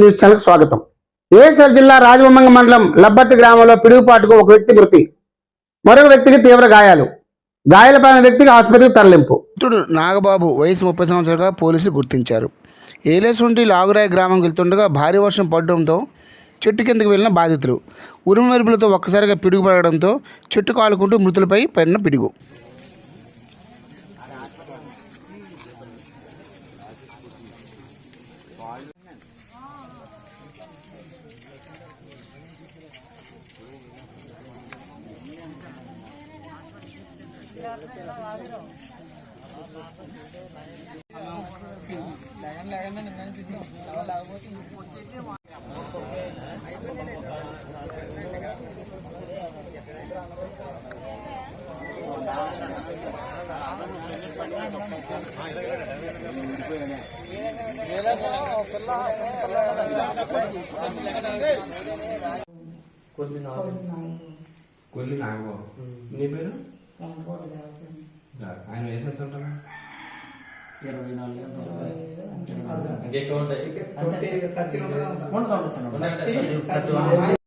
News channel స్వాగతం. Acer జిల్లా రాజమంగ మండలం లబ్బట్టి గ్రామంలో పిడుగుపాటుకు ఒక వ్యక్తి మృతి. మరొక వ్యక్తికి తీవ్ర గాయాలు. గాయాలపడిన వ్యక్తికి ఆసుపత్రికి తరలింపు. మృతుడు నాగబాబు వయసు ముప్పై సంవత్సరాలుగా పోలీసులు గుర్తించారు. ఏలేసుంటి లాగురాయ గ్రామం వెళ్తుండగా భారీ వర్షం పడడంతో చెట్టు కిందకు వెళ్ళిన బాధితులు. ఉరుమెరుపులతో ఒక్కసారిగా పిడుగు పడడంతో చెట్టు కాలుకుంటూ మృతులపై పడిన పిడుగు. కొల్లి నాగు కొల్లి నాగబాబు నీ పేరు ఆయన వయసు ఎంత ఉంటారా ఇరవై నాలుగు ఇంకెక్కువ ఉంటాయి అంటే థర్టీ థర్టీ